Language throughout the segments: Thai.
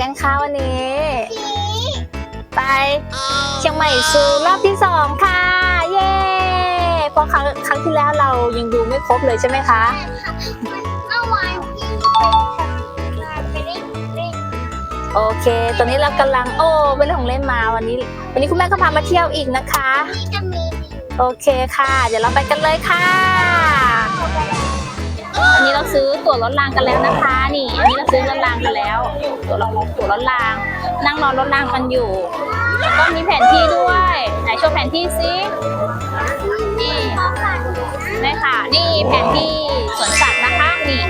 กันคะวันนี้ ไปเชียงใหม่ซูรอบที่สองค่ะ เย้เพราะครั้งครั้งที่แล้วเรายังดูไม่ครบเลยใช่ไหมคะ เมื่อวานที่ไปเล่นเล่นโอเค ตอนนี้เรากำลังโอ้ไปเล่นของเล่นมาวันนี้ วันนี้คุณแม่ก็พามาเที่ยวอีกนะคะนี่จะมีโอเคค่ะ เดี๋ยวเราไปกันเลยค่ะ อันนี้เราซื้อตั๋วรถรางกันแล้วนะคะ นี่ อันนี้เราซื้อรถรางกันแล้ว ตั๋วรถตั๋วรถราง นั่งรอรถรางกันอยู่ แล้วก็มีแผนที่ด้วย ไหนโชว์แผนที่สินี่ได้ค่ะ นี่แผนที่สวนสัตว์นะคะ นี่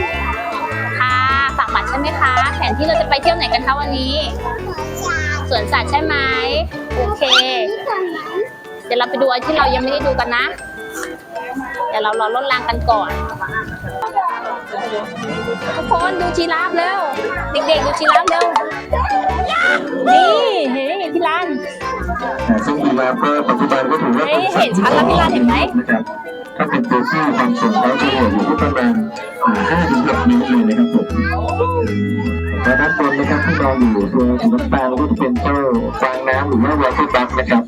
ค่ะฝากบัตรใช่ไหมคะ แผนที่เราจะไปเที่ยวไหนกันคะวันนี้ สวนสัตว์ใช่ไหมโอเค เดี๋ยวเราไปดูอันที่เรายังไม่ได้ดูกันนะ เดี๋ยวเรารอรถรางกันก่อน ทุกคนดูจีราฟเร็วเด็กๆดูจีราฟเร็วนี่เห็นไหมพี่รันแต่ซึ่งกีฬาก็ปัจจุบันก็ถือว่าเฮ้ยเห็นชัดแล้วพี่รันเห็นไหมนะครับถ้าเป็นตัวที่ความสูงเขาเฉลี่ยอยู่ที่ประมาณห้าถึงหกนิ้วเลยนะครับผมแต่ด้านบนนะครับที่เราอยู่ตัวสีน้ำตาลก็จะเป็นเจ้ากวางน้ำหรือว่าวอเตอร์บัคนะครับ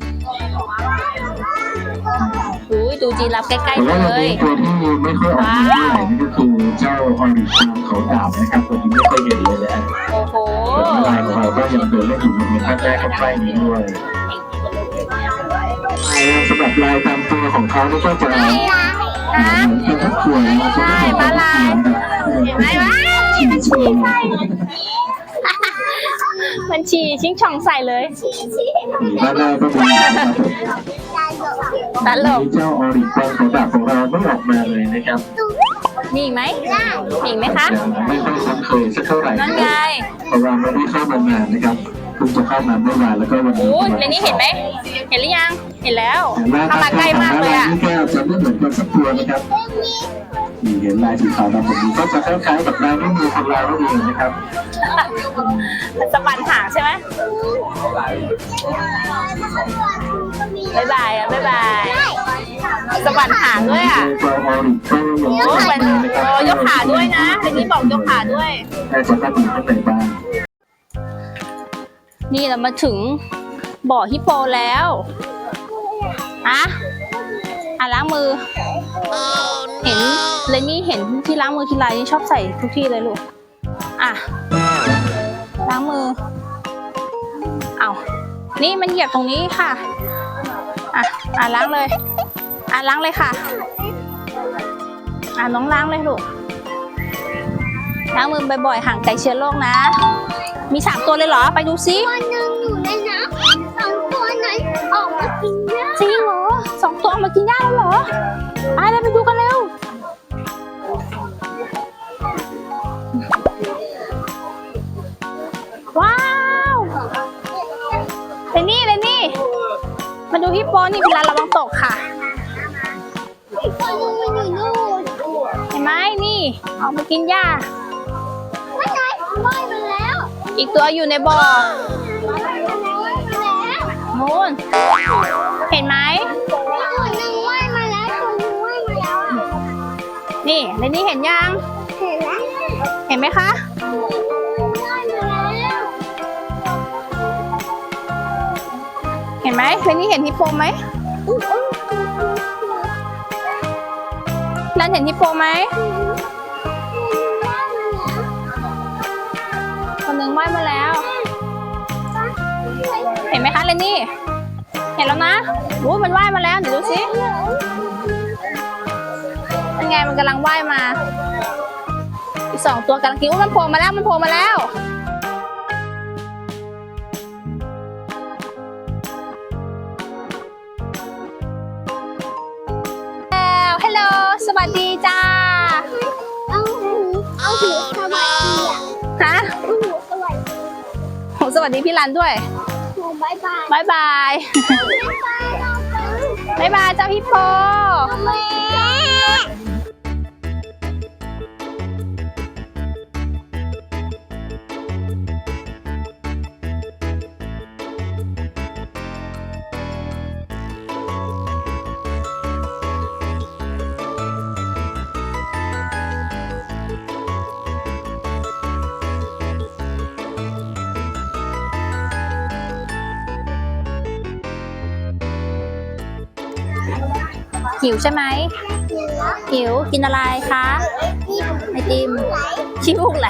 อุ้ยดูจีราฟใกล้แต่ๆว่าเลวันยนี้ตัวที่ไม่ค่อยออกมาเท่าไหร่นี่ก็คือเจ้าออริจินเขาดาบนะครับตัวนี้ไม่เคยเห็นเลยนะโอ้โหส่วนลายของเราก็ยังเดินเล่นอยู่บริเวณภาคแรกใกล้ๆนี้ด้วยสำหรับลายตามตัวของเขานี่ก็จะนะเป็นทุกตัวนะใช่มาลายเห็นไหมวะมันฉี่ใส่ มันฉี่ชิงช่องใส่เลยด้านหน้าก็มีนะครับผมตลก มีเจ้าออริจินเขาดาบของเราไม่ออกมาเลยนะครับมีอีกไหมมีอีกไหมคะยังไม่ค่อยคุ้นเคยสักเท่าไหร่นั่นะนคไงรับเพราะว่าไม่ได้เข้ามานานนะครับ เพิ่งจะเข้ามาเมื่อวานแล้วก็วันนี้โอ้ยในนี้เห็นไหม เห็นหรือยัง เห็นแล้วเข้ามาใกล้มากเลยอะนี่ก็จะไม่เหมือนกันสักตัวนะครับนี่เห็นลายสีขาวดำแบบนี้ก็จะคล้ายๆกับลายนิ้วมือของเรานั่นเองนะครับมันสะบันหางใช่ไหมบ๊ายบายอะบ๊ายบายสะบันหางด้วยอะตัวออริจินก็ยังโอ้ไม่เป็นมีนะคโอ้รับยกขาด้วยนะในนี้บอกยกขาด้วยน่าจะต้องมีข้างในบ้าง นี่เรามาถึงบ่อฮิปโปแล้วอะอะล้างมือ เห็นเลนนี่เห็นที่ล้างมือทีไรนี่ชอบใส่ทุกที่เลยลูก อะ ล้างมือ เอานี่มันเหยียบตรงนี้ค่ะ อะ อะล้างเลย อะล้างเลยค่ะ อะน้องล้างเลยลูก ล้างมือบ่อยๆห่างไกลเชื้อโรคนะ มีสามตัวเลยเหรอ ไปดูซิตัวหนึ่งอยู่ในน้ำสองตัวนั้นออกมากินหญ้าจริงเหรอสองตัวเอามากินหญ้าแล้วเหรอไปเลยไปดูกันเร็วว้าวเลนนี่เลนนี่มาดูฮิปโปนี่เวลาระวังตกค่ะตัวหนึงมันอยู่นู่นเห็นไหมนี่ ออกมากินหญ้าไม่ใช่ว่ายมาแล้ว อีกตัวอยู่ในบ่อว่ายมาแล้วนู่นเห็นไหม ตัวหนึ่งว่ายมาแล้วตัวหนึ่งว่ายมาแล้วอะนี่เลนนี่เห็นยัง เห็นแล้วเห็นไหมคะ ว่ายมาแล้วเห็นไหมเลนนี่เห็นฮิปโปไหมรันเห็นฮิปโปไหม คนหนึ่งว่ายมาแล้ว เห็นไหมคะเลนนี่ เห็นแล้วนะรู้มันว่ายมาแล้วเดี๋ยวดูสิเป็นไงมันกำลังว่ายมา อีกสองตัวกำลังกินว่ามันโผล่มาแล้วมันโผล่มาแล้วแล้วฮัลโหลสวัสดีจ้าเอาหูเอาหูสวัสดีอะฮะ วัสดีพี่รันด้วยหูบายบายบายบายบายบายบายบายเจ้าพี่โป หิวใช่ไหมหิวกินอะไรคะไอติมขี้มูกไหล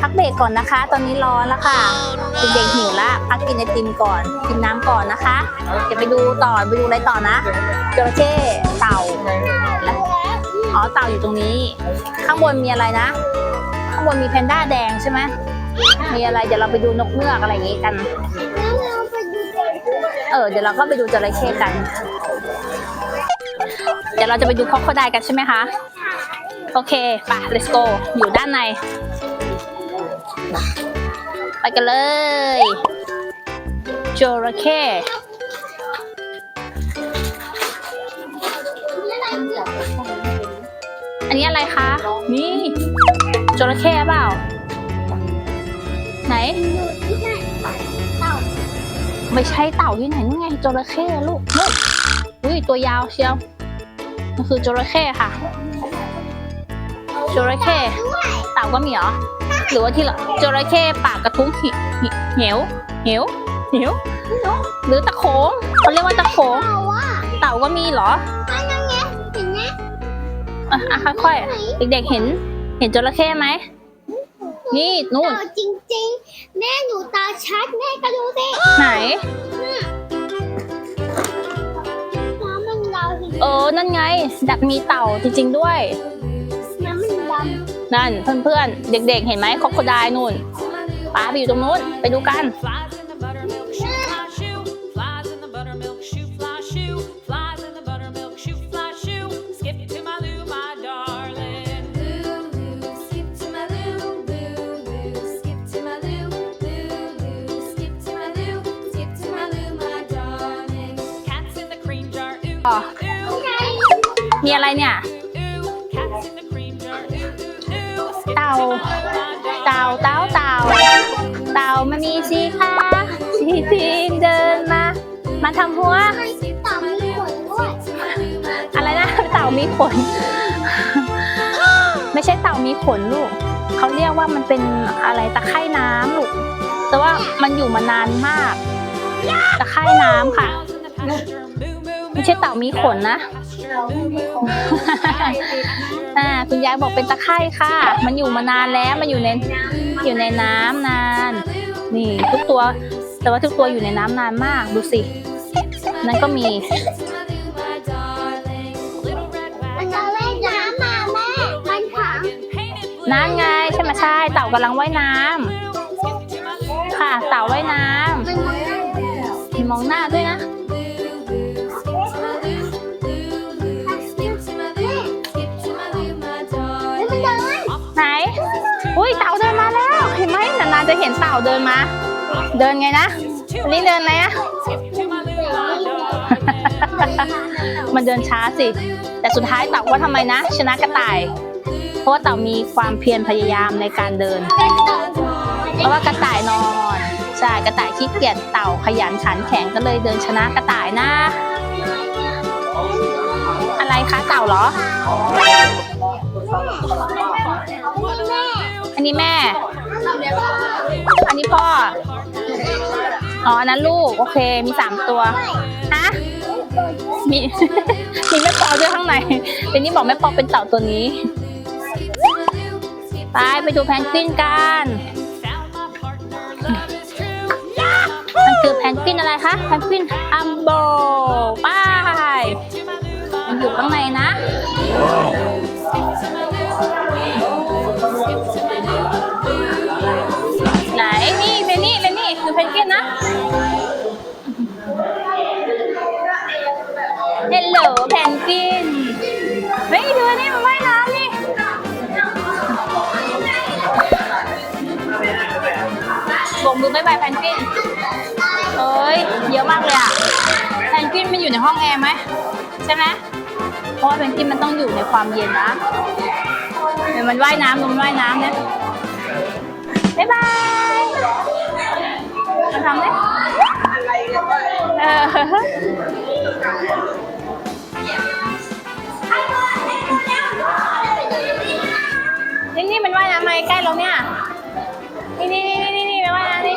พักเบรกก่อนนะคะ ตอนนี้ร้อนแล้วค่ะเด็กๆหิวละพักกินไอติมก่อนกินน้ำก่อนนะคะเดี๋ยวไปดูต่อไปดูอะไรต่อนะจระเข้เต่าอ๋อเต่าอยู่ตรงนี้ ข้างบนมีอะไรนะ ข้างบนมีแพนด้าแดงใช่ไหมมีอะไรเดี๋ยวเราไปดูนกเงือกอะไรอย่างงี้กัน ออเดี๋ยวเราก็ไปดูจระเข้กัน เดี๋ยวเราจะไปดูคอกโคไดกันใช่ไหมคะ โอเคไป let's go อยู่ด้านใน ไปกันเลยจระเข้อันนี้อะไรคะ นี่จระเข้เปล่า ไหน ไม่ใช่เต่าที่ไหนนี่ไงจระเข้ลูกนู่นอุ้ยตัวยาวเชียวมันคือจระเข้ค่ะจระเข้เต่าก็มีเหรอหรือว่าที่ละจระเข้ปากกระทุ้งหิหิเหวเหวเหวหรือตะโขงเขาเรียกว่าตะโขงเต่าอะเต่าก็มีเหรออันนั้นไงเห็นไหมอะอะค่อยๆเด็กๆเห็น เห็นจระเข้ไหม นี่นู่น เต่าจริงๆ แม่หนูตาชัดแม่ก็ดูสิไหน น้ำมันดำจริงเออ นั่นไงดักมีเต่าจริง ๆ ด้วย น้ำมันดนั่นเพื่อนๆ เด็ก ๆ เห็นไหมคอกโคไดนู่นป้าไปอยู่ตรงนู้น ไปดูกัน Flies มีอะไรเนี่ย ooh. Cats in the cream jar, ooh, ooh, ooh. Skip to เต่า my loo, my เต่า darling. เต่าเต่าเต่ามันมีสีขาสีทีนเดินมา มาทำหัวำให้เต่ามีขนด้วยอะไรนะ เต่ามีขน ไม่ใช่เต่ามีขนลูก เขาเรียกว่ามันเป็นอะไรตะไคร่น้ำลูก แต่ว่ามันอยู่มานานมาก ตะไคร่น้ำค่ะ Cows in the pasture, moo, moo, moo. ไม่ใช่เต่ามีขนนะ Pasture, moo, moo, moo. อ่าคุณยายบอกเป็นตะไคร่ค่ะ มันอยู่มานานแล้ว มันอยู่ในอยู่ในน้ำนาน นี่ทุกตัว แต่ว่าทุกตัวอยู่ในน้ำนานมาก ดูสิ นั่นก็มี Little red มัน wagon, จะเล่นน้ำมาแม่มันขัง painted blue. นั่นไงใช่ไหมใช่ เต่ากำลังว่ายน้ำ Skip to my loo, ค่ะ เต่าว่ายน้มันมองหน้าำมีมองหน้าด้วยนะ จะเห็นเต่าเดินมา เดินไงนะวันนี้เดินไหนอะมันเดินช้าสิ แต่สุดท้ายเต่าก็ทำไมนะ ชนะกระต่าย เพราะว่าเต่ามีความเพียรพยายามในการเดิน เพราะว่ากระต่ายนอนใช่กระต่ายขี้เกียจเต่าขยันขันแข็งก็เลยเดินชนะกระต่ายนะ อะไรคะเต่าเหรอ อันนี้แม่ อันนี้พ่อ อ๋ออันนั้นลูก โอเค มีสามตัว ฮะ มี มีแม่ปอด้วยข้างในเป็นนี่บอกแม่ปอเป็นเต่าตัวนี้ ไปไปดูแพนกวินกันมันคือแพนกวินอะไรคะ แพนกวินอัมโบไปมันอยู่ข้างในนะ นกวินนะเฮลโหลแพนกวินเฮ้ยดูนี่มันว่ายน้ำนี่บ่งมือบ๊ายบายแพนกวินเอ้ย เยอะมากเลยอะแพนกวินมันอยู่ในห้องแอร์ไหมใช่ไหมเพราะว่าแพนกวินมันต้องอยู่ในความเย็นนะเดี๋ยวมันว่ายน้ำลงว่ายน้ำเนี่ยบ๊ายบาย ทำเลยเออนี่นี่มันว่ายน้ำมาใกล้เราเนี่ย นี่นี่นี่นี่นี่ไปว่ายน้ำนี่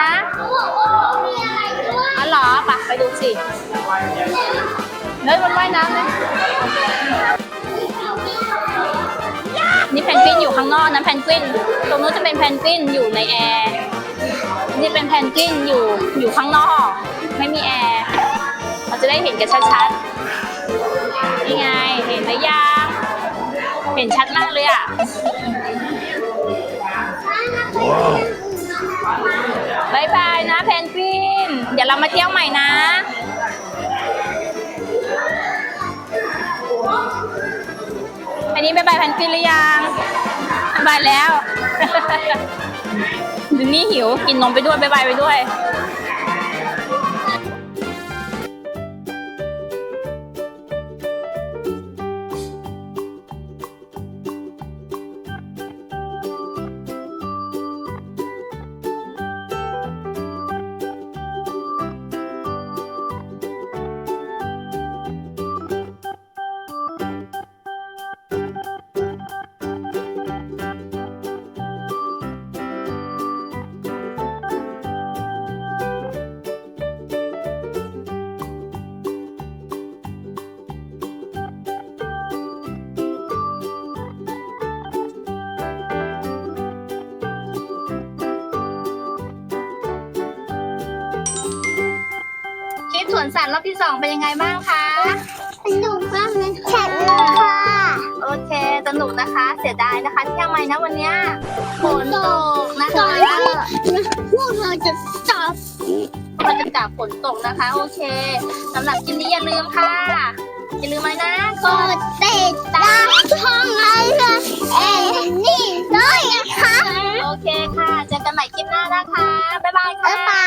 ฮะเขาบอกว่าเขามีอะไรด้วยอ๋อเหรอไปไปดูสิเฮ้ยมันว่ายน้ำเลยนี่แพนกวินอยู่ข้างนอกนั้นแพนกวิน ตรงนู้นจะเป็นแพนกวินอยู่ในแอร์ นี่เป็นแพนกวินอยู่อยู่ข้างนอก ไม่มีแอร์เราจะได้เห็นกันชัดๆนี่ไงเห็นหรือยังเห็นชัดมากเลยอะบายบายนะแพนกวิน เดี๋ยวเรามาเที่ยวใหม่นะอันนี้บายบายแพนกวินหรือยังบายแล้ว ดินนี่หิวกินนมไปด้วยบายบายไปด้วย นสัตว์รอบที่สองเป็นยังไงบ้างคะสนุกมากเลยสนุกค่ะ โอเคสนุกนะคะ เสียดายนะคะที่ทำไมนะวันนี้ฝนตกนะคะพวกเราจะจับเราจะจับฝนตกนะคะ โอเคสำหรับคลิปนี้อย่าลืมค่ะอย่าลืมไหมนะกดติดตามช่องไอเอ็นนี่ด้วยนะคะโอเคค่ะเจอกันใหม่คลิปหน้านะคะบ๊ายบายค่ะ